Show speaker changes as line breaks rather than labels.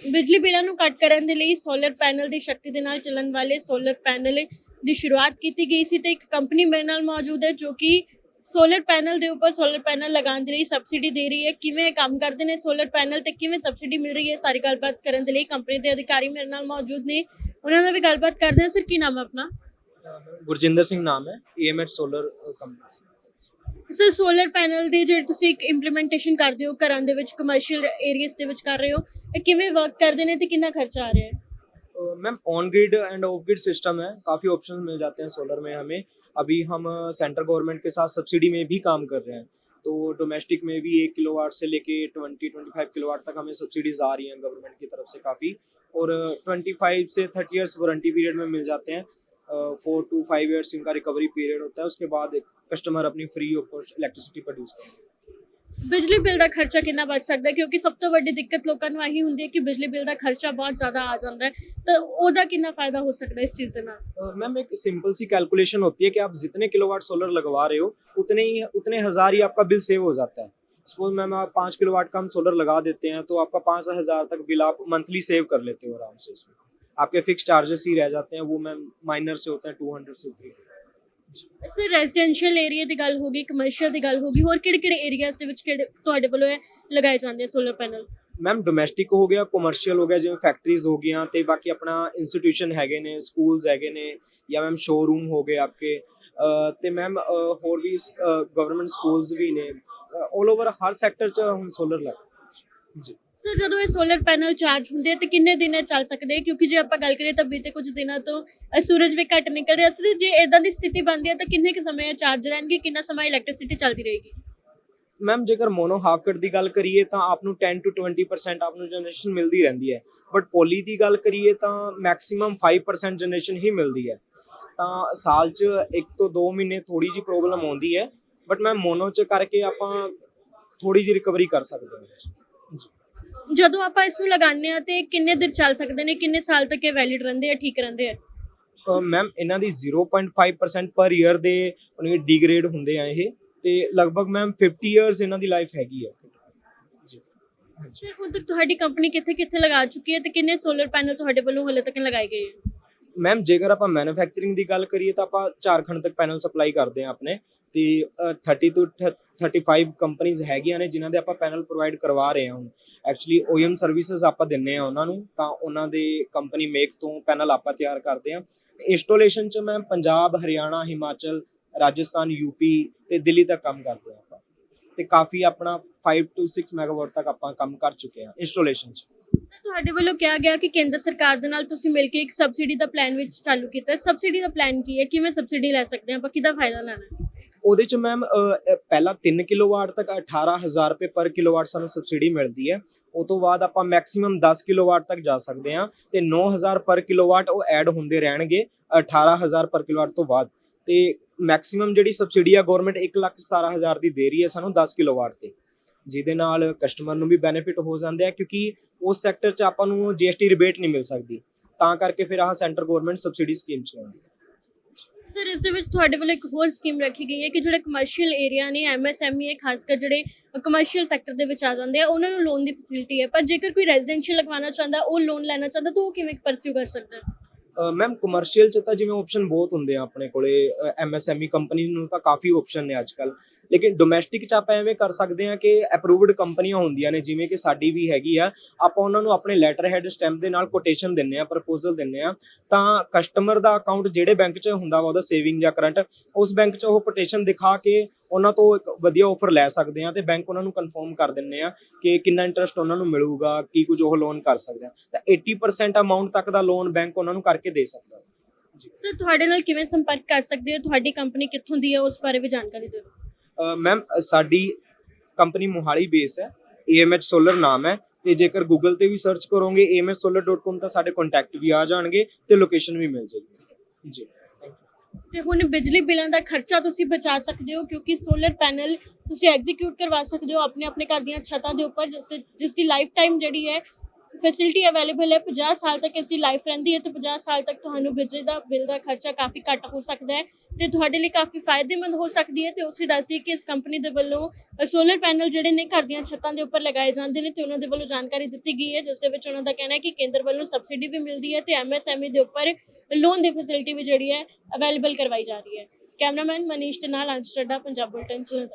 ਬਿਜਲੀ ਬਿੱਲਾਂ ਨੂੰ ਘੱਟ ਕਰਨ ਦੇ ਲਈ ਸੋਲਰ ਪੈਨਲ ਦੀ ਸ਼ਕਤੀ ਦੇ ਨਾਲ ਚੱਲਣ ਵਾਲੇ ਸੋਲਰ ਪੈਨਲ ਦੀ ਸ਼ੁਰੂਆਤ ਕੀਤੀ ਗਈ ਸੀ ਤੇ ਇੱਕ ਕੰਪਨੀ ਮੇਰੇ ਨਾਲ ਮੌਜੂਦ ਹੈ ਜੋ ਕਿ ਸੋਲਰ ਪੈਨਲ ਦੇ ਉੱਪਰ ਸੋਲਰ ਪੈਨਲ ਲਗਾਉਣ ਦੇ ਲਈ ਸਬਸਿਡੀ ਦੇ ਰਹੀ ਹੈ। ਕਿਵੇਂ ਕੰਮ ਕਰਦੇ ਨੇ ਸੋਲਰ ਪੈਨਲ ਤੇ ਕਿਵੇਂ ਸਬਸਿਡੀ ਮਿਲ ਰਹੀ ਹੈ? ਸਾਰੀ ਗੱਲਬਾਤ ਕਰਨ ਦੇ ਲਈ ਕੰਪਨੀ ਦੇ ਅਧਿਕਾਰੀ ਮੇਰੇ ਨਾਲ ਮੌਜੂਦ ਨੇ। ਉਹਨਾਂ ਨਾਲ ਵੀ ਗੱਲਬਾਤ ਕਰਦੇ ਹਾਂ। ਸਰ, ਕੀ ਨਾਮ ਹੈ ਆਪਣਾ?
ਗੁਰਜਿੰਦਰ ਸਿੰਘ ਨਾਮ ਹੈ। AMH solar company
sir solar panel ਦੀ ਜਿਹੜੀ ਤੁਸੀਂ ਇੱਕ ਇੰਪਲੀਮੈਂਟੇਸ਼ਨ ਕਰਦੇ ਹੋ ਘਰਾਂ ਦੇ ਵਿੱਚ ਕਮਰਸ਼ੀਅਲ ਏਰੀਆਸ ਦੇ ਵਿੱਚ ਕਰ ਰਹੇ ਹੋ ਇਹ ਕਿਵੇਂ ਵਰਕ ਕਰਦੇ ਨੇ ਤੇ ਕਿੰਨਾ ਖਰਚਾ ਆ ਰਿਹਾ ਹੈ
ma'am on grid and off grid system है काफ़ी ऑप्शन मिल जाते हैं सोलर में हमें अभी हम सेंट्रल गवर्नमेंट के साथ सब्सिडी में भी काम कर रहे हैं तो डोमेस्टिक में भी एक किलोवाट से लेके ट्वेंटी ट्वेंटी फाइव किलोवाट तक हमें सब्सिडीज आ रही हैं गवर्नमेंट की तरफ से काफ़ी और ट्वेंटी फाइव से थर्टी ईयर्स वारंटी पीरियड में मिल जाते हैं फोर टू फाइव ईयर्स इनका रिकवरी पीरियड होता है उसके बाद कस्टमर अपनी free of cost electricity produce करते हैं
ਬਿਜਲੀ ਬਿੱਲ ਦਾ ਖਰਚਾ ਕਿੰਨਾ ਬਚ ਸਕਦਾ ਹੈ ਕਿਉਂਕਿ ਸਭ ਤੋਂ ਵੱਡੀ ਦਿੱਕਤ ਲੋਕਾਂ ਨੂੰ ਆਹੀ ਹੁੰਦੀ ਹੈ ਕਿ ਬਿਜਲੀ ਬਿੱਲ ਦਾ ਖਰਚਾ ਬਹੁਤ ਜ਼ਿਆਦਾ ਆ ਜਾਂਦਾ ਹੈ ਤਾਂ ਉਹਦਾ ਕਿੰਨਾ ਫਾਇਦਾ ਹੋ ਸਕਦਾ ਹੈ ਇਸ ਚੀਜ਼ ਦੇ ਨਾਲ
मैम एक सिंपल सी कैलकुलेशन होती है कि आप जितने किलोवाट सोलर लगवा रहे हो उतने ही उतने हजार ही आपका बिल सेव हो जाता है सपोज मैम आप पाँच किलोवाट का हम सोलर लगा देते हैं तो आपका पाँच हजार तक बिल आप मंथली सेव कर लेते हो आराम से उसमें आपके फिक्स चार्जेस ही रह जाते हैं वो मैम माइनर से होते हैं टू हंड्रेड से थ्री
sir residential area ਦੀ ਗੱਲ ਹੋ ਗਈ ਕਮਰਸ਼ੀਅਲ ਦੀ ਗੱਲ ਹੋ ਗਈ, ਹੋਰ ਕਿਹੜੇ ਕਿਹੜੇ ਏਰੀਆਸ ਦੇ ਵਿੱਚ ਕਿਹੜੇ ਤੁਹਾਡੇ ਵੱਲੋਂ ਇਹ ਲਗਾਏ ਜਾਂਦੇ ਆ ਸੋਲਰ ਪੈਨਲ
ਮੈਮ ਡੋਮੈਸਟਿਕ ਹੋ ਗਿਆ ਕਮਰਸ਼ੀਅਲ ਹੋ ਗਿਆ, ਜਿਵੇਂ ਫੈਕਟਰੀਜ਼ ਹੋ ਗਈਆਂ ਤੇ ਬਾਕੀ ਆਪਣਾ ਇੰਸਟੀਟਿਊਸ਼ਨ ਹੈਗੇ ਨੇ ਸਕੂਲਸ ਹੈਗੇ ਨੇ ਜਾਂ ਮੈਮ ਸ਼ੋਰੂਮ ਹੋ ਗਏ ਆਪਕੇ, ਅਹ, ਤੇ ਮੈਮ ਹੋਰ ਵੀ ਗਵਰਨਮੈਂਟ ਸਕੂਲਸ ਵੀ ਨੇ 올 ਓਵਰ ਹਰ ਸੈਕਟਰ ਚ ਹੁਣ ਸੋਲਰ ਲੱਗ ਜੀ।
ਸਰ ਜਦੋਂ ਇਹ ਸੋਲਰ ਪੈਨਲ ਚਾਰਜ ਹੁੰਦੇ ਆ ਤੇ ਕਿੰਨੇ ਦਿਨ ਚੱਲ ਸਕਦੇ ਆ? ਕਿਉਂਕਿ ਜੇ ਆਪਾਂ ਗੱਲ ਕਰੀਏ ਤਾਂ ਬੀਤੇ ਕੁਝ ਦਿਨਾਂ ਤੋਂ ਅ, ਸੂਰਜ ਵੀ ਘੱਟ ਨਿਕਲ ਰਿਹਾ ਸੀ ਜੇ ਇਦਾਂ ਦੀ ਸਥਿਤੀ ਬਣਦੀ ਹੈ ਤਾਂ ਕਿੰਨੇ ਕੁ ਸਮੇਂ ਚਾਰਜ ਰਹਿਣਗੇ? ਕਿੰਨਾ ਸਮਾਂ ਇਲੈਕਟ੍ਰਿਸਿਟੀ ਚੱਲਦੀ ਰਹੇਗੀ?
ਮੈਮ ਜੇਕਰ ਮੋਨੋ ਹਾਫ ਕਟ ਦੀ ਗੱਲ ਕਰੀਏ ਤਾਂ ਆਪ ਨੂੰ 10 ਤੋਂ 20% ਆਪ ਨੂੰ ਜਨਰੇਸ਼ਨ ਮਿਲਦੀ ਰਹਿੰਦੀ ਹੈ। ਬਟ ਪੋਲੀ ਦੀ ਗੱਲ ਕਰੀਏ ਤਾਂ ਮੈਕਸਿਮਮ 5% ਜਨਰੇਸ਼ਨ ਹੀ ਮਿਲਦੀ ਹੈ। ਤਾਂ ਸਾਲ 'ਚ ਇੱਕ ਤੋਂ 2 ਮਹੀਨੇ ਥੋੜੀ ਜੀ ਪ੍ਰੋਬਲਮ ਆਉਂਦੀ ਹੈ। ਬਟ ਮੈਂ ਮੋਨੋ 'ਚ ਕਰਕੇ ਆਪਾਂ ਥੋੜੀ ਜੀ ਰਿਕਵਰੀ ਕਰ ਸਕਦੇ ਹਾਂ।
ਜਦੋਂ ਆਪਾਂ ਇਸ ਨੂੰ ਲਗਾਉਂਦੇ ਆ ਤੇ ਕਿੰਨੇ ਦਿਨ ਚੱਲ ਸਕਦੇ ਨੇ ਕਿੰਨੇ ਸਾਲ ਤੱਕ ਇਹ ਵੈਲਿਡ ਰਹਿੰਦੇ ਆ ਠੀਕ ਰਹਿੰਦੇ ਆ?
ਮੈਮ ਇਹਨਾਂ ਦੀ 0.5% ਪਰ ਈਅਰ ਦੇ ਉਹਨਾਂ ਡੀਗ੍ਰੇਡ ਹੁੰਦੇ ਆ ਇਹ ਤੇ ਲਗਭਗ ਮੈਮ 50 ਇਅਰਸ ਇਹਨਾਂ ਦੀ ਲਾਈਫ ਹੈਗੀ ਜੀ।
ਸਰ ਹੁਣ ਤੱਕ ਤੁਹਾਡੀ ਕੰਪਨੀ ਕਿੱਥੇ ਕਿੱਥੇ ਲਗਾ ਚੁੱਕੀ ਹੈ ਤੇ ਕਿੰਨੇ ਸੋਲਰ ਪੈਨਲ ਤੁਹਾਡੇ ਵੱਲੋਂ ਹਲੇ ਤੱਕ ਲਗਾਏ ਗਏ ਹੈ
ਮੈਮ ਜੇਕਰ ਆਪਾਂ ਮੈਨੂਫੈਕਚਰਿੰਗ ਦੀ ਗੱਲ ਕਰੀਏ ਤਾਂ ਆਪਾਂ ਝਾਰਖੰਡ ਤੱਕ ਪੈਨਲ ਸਪਲਾਈ ਕਰਦੇ ਹਾਂ ਆਪਣੇ। ਤੇ ਅ, 30 ਤੋਂ 35 ਕੰਪਨੀਆਂ ਹੈਗੀਆਂ ਨੇ ਜਿਨ੍ਹਾਂ ਦੇ ਆਪਾਂ ਪੈਨਲ ਪ੍ਰੋਵਾਈਡ ਕਰਵਾ ਰਹੇ ਹਾਂ ਹੁਣ। ਐਕਚੁਅਲੀ OEM ਸਰਵਿਸਿਜ਼ ਆਪਾਂ ਦਿੰਨੇ ਆ ਉਹਨਾਂ ਨੂੰ ਤਾਂ ਉਹਨਾਂ ਦੇ ਕੰਪਨੀ ਮੇਕ ਤੋਂ ਪੈਨਲ ਆਪਾਂ ਤਿਆਰ ਕਰਦੇ ਹਾਂ। ਇੰਸਟਾਲੇਸ਼ਨ ਚ ਮੈਂ ਪੰਜਾਬ ਹਰਿਆਣਾ ਹਿਮਾਚਲ ਰਾਜਸਥਾਨ ਯੂਪੀ ਤੇ ਦਿੱਲੀ ਤੱਕ ਕੰਮ ਕਰਦੇ ਹਾਂ ਆਪਾਂ। ਤੇ ਕਾਫੀ ਆਪਣਾ 5 ਤੋਂ 6 ਮੈਗਾਵਾਟ ਤੱਕ ਆਪਾਂ ਕੰਮ ਕਰ ਚੁੱਕੇ ਹਾਂ ਇੰਸਟਾਲੇਸ਼ਨ ਚ।
ਤੁਹਾਡੇ ਵੱਲੋਂ ਕਿਹਾ ਗਿਆ ਕਿ ਕੇਂਦਰ ਸਰਕਾਰ ਦੇ ਨਾਲ ਤੁਸੀਂ ਮਿਲ ਕੇ ਇੱਕ ਸਬਸਿਡੀ ਦਾ ਪਲਾਨ ਵਿੱਚ ਚਾਲੂ ਕੀਤਾ ਹੈ। ਸਬਸਿਡੀ ਦਾ ਪਲਾਨ ਕੀ ਹੈ? ਕਿਵੇਂ ਸਬਸਿਡੀ ਲੈ ਸਕਦੇ ਹਾਂ? ਆਪਾਂ ਕਿਹਦਾ ਫਾਇਦਾ ਲੈਣਾ ਹੈ?
ਉਹਦੇ ਚ ਮੈਮ ਪਹਿਲਾਂ 3 ਕਿਲੋਵਾਟ ਤੱਕ 18000 ਰੁਪਏ ਪਰ ਕਿਲੋਵਾਟ ਸਾਨੂੰ ਸਬਸਿਡੀ ਮਿਲਦੀ ਹੈ। ਉਹ ਤੋਂ ਬਾਅਦ ਆਪਾਂ ਮੈਕਸਿਮਮ 10 ਕਿਲੋਵਾਟ ਤੱਕ ਜਾ ਸਕਦੇ ਹਾਂ ਤੇ 9000 ਪਰ ਕਿਲੋਵਾਟ ਉਹ ਐਡ ਹੁੰਦੇ ਰਹਿਣਗੇ 18000 ਪਰ ਕਿਲੋਵਾਟ ਤੋਂ ਬਾਅਦ। ਤੇ ਮੈਕਸਿਮਮ ਜਿਹੜੀ ਸਬਸਿਡੀ ਆ ਗਵਰਨਮੈਂਟ 117000 ਦੀ ਦੇ ਰਹੀ ਹੈ ਸਾਨੂੰ 10 ਕਿਲੋਵਾਟ ਤੇ। ਜਿਹਦੇ ਨਾਲ ਕਸਟਮਰ ਨੂੰ ਵੀ ਬੈਨੀਫਿਟ ਹੋ ਜਾਂਦੇ ਆ ਕਿਉਂਕਿ ਉਸ ਸੈਕਟਰ 'ਚ ਆਪਾਂ ਨੂੰ GST ਰਿਬੇਟ ਨਹੀਂ ਮਿਲ ਸਕਦੀ। ਤਾਂ ਕਰਕੇ ਫਿਰ ਆਹ ਸੈਂਟਰ ਗਵਰਨਮੈਂਟ ਸਬਸਿਡੀ ਸਕੀਮ ਚਲਾਉਂਦੀ ਹੈ।
ਸਰ ਇਸ ਦੇ ਵਿੱਚ ਤੁਹਾਡੇ ਵੱਲੋਂ ਇੱਕ ਹੋਰ ਸਕੀਮ ਰੱਖੀ ਗਈ ਹੈ ਕਿ ਜਿਹੜੇ ਕਮਰਸ਼ੀਅਲ ਏਰੀਆ ਨੇ ਐਮਐਸਐਮਈ ਖਾਸ ਕਰ ਜਿਹੜੇ ਕਮਰਸ਼ੀਅਲ ਸੈਕਟਰ ਦੇ ਵਿੱਚ ਆ ਜਾਂਦੇ ਆ ਉਹਨਾਂ ਨੂੰ ਲੋਨ ਦੀ ਫੈਸਿਲਿਟੀ ਹੈ। ਪਰ ਜੇਕਰ ਕੋਈ ਰੈਜ਼ੀਡੈਂਸ਼ੀਅਲ ਲਗਵਾਉਣਾ ਚਾਹੁੰਦਾ ਉਹ ਲੋਨ ਲੈਣਾ ਚਾਹੁੰਦਾ ਤਾਂ ਉਹ ਕਿਵੇਂ ਪਰਸਿਊ ਕਰ ਸਕਦਾ? ਹੈ
ਮੈਮ ਕਮਰਸ਼ੀਅਲ ਚ ਤਾਂ ਜਿਵੇਂ ਆਪਸ਼ਨ ਬਹੁਤ ਹੁੰਦੇ ਆ ਆਪਣੇ ਕੋਲੇ ਐਮਐਸਐਮਈ ਕੰਪਨੀ ਨੂੰ ਤਾਂ ਕਾਫੀ ਆਪਸ਼ਨ ਨੇ ਅੱਜਕੱਲ ਲੇਕਿਨ ਡੋਮੈਸਟਿਕ ਚ ਆਪਾਂ ਐਵੇਂ ਕਰ ਸਕਦੇ ਆ ਕਿ ਅਪਰੂਵਡ ਕੰਪਨੀਆਂ ਹੁੰਦੀਆਂ ਨੇ, ਜਿਵੇਂ ਕਿ ਸਾਡੀ ਵੀ ਹੈਗੀ ਆ, ਆਪਾਂ ਉਹਨਾਂ ਨੂੰ ਆਪਣੇ ਲੈਟਰ ਹੈਡ ਸਟੈਂਪ ਦੇ ਨਾਲ ਕੋਟੇਸ਼ਨ ਦਿੰਨੇ ਆ ਪ੍ਰਪੋਜ਼ਲ ਦਿੰਨੇ ਆ ਤਾਂ ਕਸਟਮਰ ਦਾ ਅਕਾਊਂਟ ਜਿਹੜੇ ਬੈਂਕ 'ਚ ਹੁੰਦਾ ਵਾ ਉਹਦਾ ਸੇਵਿੰਗ ਜਾਂ ਕਰੰਟ ਉਸ ਬੈਂਕ 'ਚ ਉਹ ਕੋਟੇਸ਼ਨ ਦਿਖਾ ਕੇ ਉਹਨਾਂ ਤੋਂ ਇੱਕ ਵਧੀਆ ਆਫਰ ਲੈ ਸਕਦੇ ਆ ਤੇ ਬੈਂਕ ਉਹਨਾਂ ਨੂੰ ਕਨਫਰਮ ਕਰ ਦਿੰਨੇ ਆ ਕਿ ਕਿੰਨਾ ਇੰਟਰਸਟ ਉਹਨਾਂ ਨੂੰ ਮਿਲੂਗਾ, ਕੀ ਕੁਝ ਉਹ ਲੋਨ ਕਰ ਸਕਦੇ ਆ ਤਾਂ 80% ਅਮਾਉਂਟ ਤੱਕ ਦਾ ਲੋਨ ਬੈਂਕ ਉਹਨਾਂ ਨੂੰ ਕਰਕੇ ਦੇ ਸਕਦਾ।
ਸਰ ਤੁਹਾਡੇ ਨਾਲ ਕਿਵੇਂ ਸੰਪਰਕ ਕਰ ਸਕਦੇ ਹੋ? ਤੁਹਾਡੀ ਕੰਪਨੀ ਕਿੱਥੋਂ ਦੀ ਹੈ? ਉਸ ਬਾਰੇ ਵੀ ਜਾਣਕਾਰੀ ਦਿਓ।
ਮੈਮ ਸਾਡੀ ਕੰਪਨੀ ਮੋਹਾਲੀ ਬੇਸ ਹੈ। AMH ਸੋਲਰ ਨਾਮ ਹੈ ਤੇ ਜੇਕਰ ਗੂਗਲ ਤੇ ਵੀ ਸਰਚ ਕਰੋਗੇ amhsolar.com ਤਾਂ ਸਾਡੇ ਕੰਟੈਕਟ ਵੀ ਆ ਜਾਣਗੇ ਤੇ ਲੋਕੇਸ਼ਨ ਵੀ ਮਿਲ ਜਾਏਗੀ। ਜੀ।
ਤੇ ਹੁਣ ਬਿਜਲੀ ਬਿੱਲਾਂ ਦਾ ਖਰਚਾ ਤੁਸੀਂ ਬਚਾ ਸਕਦੇ ਹੋ ਕਿਉਂਕਿ ਸੋਲਰ ਪੈਨਲ ਤੁਸੀਂ ਐਗਜ਼ੀਕਿਊਟ ਕਰਵਾ ਸਕਦੇ ਹੋ ਆਪਣੇ ਆਪਣੇ ਘਰ ਦੀਆਂ ਛੱਤਾਂ ਦੇ ਉੱਪਰ, ਜਿਸ ਦੀ ਲਾਈਫ ਟਾਈਮ ਜਿਹੜੀ ਹੈ ਫੈਸਿਲਿਟੀ ਅਵੇਲੇਬਲ ਹੈ 50 ਸਾਲ ਤੱਕ ਇਸ ਦੀ ਲਾਈਫ ਰਹਿੰਦੀ ਹੈ ਤੇ 50 ਸਾਲ ਤੱਕ ਤੁਹਾਨੂੰ ਬਿਜਲੀ ਦਾ ਬਿੱਲ ਦਾ ਖਰਚਾ ਕਾਫੀ ਘੱਟ ਹੋ ਸਕਦਾ ਹੈ ਤੇ ਤੁਹਾਡੇ ਲਈ ਕਾਫੀ ਫਾਇਦੇਮੰਦ ਹੋ ਸਕਦੀ ਹੈ ਤੇ ਉਸੇ ਦੱਸਦੀ ਕਿ ਇਸ ਕੰਪਨੀ ਦੇ ਵੱਲੋਂ ਸੋਲਰ ਪੈਨਲ ਜਿਹੜੇ ਨੇ ਘਰ ਦੀਆਂ ਛੱਤਾਂ ਦੇ ਉੱਪਰ ਲਗਾਏ ਜਾਂਦੇ ਨੇ ਤੇ ਉਹਨਾਂ ਦੇ ਵੱਲੋਂ ਜਾਣਕਾਰੀ ਦਿੱਤੀ ਗਈ ਹੈ, ਜਿਸ ਦੇ ਵਿੱਚ ਉਹਨਾਂ ਦਾ ਕਹਿਣਾ ਹੈ ਕਿ ਕੇਂਦਰ ਵੱਲੋਂ ਸਬਸਿਡੀ ਵੀ ਮਿਲਦੀ ਹੈ ਤੇ ਐਮਐਸਐਮਈ ਦੇ ਉੱਪਰ ਲੋਨ ਦੀ ਫੈਸਿਲਿਟੀ ਵੀ ਜਿਹੜੀ ਹੈ ਅਵੇਲੇਬਲ ਕਰਵਾਈ ਜਾ ਰਹੀ ਹੈ। ਕੈਮਰਾਮੈਨ ਮਨੀਸ਼ ਦੇ ਨਾਲ ਅੰਸ਼ਟਡਾ ਪੰਜਾਬ ਬੁਲਟਨ ਜਲੰਧਰ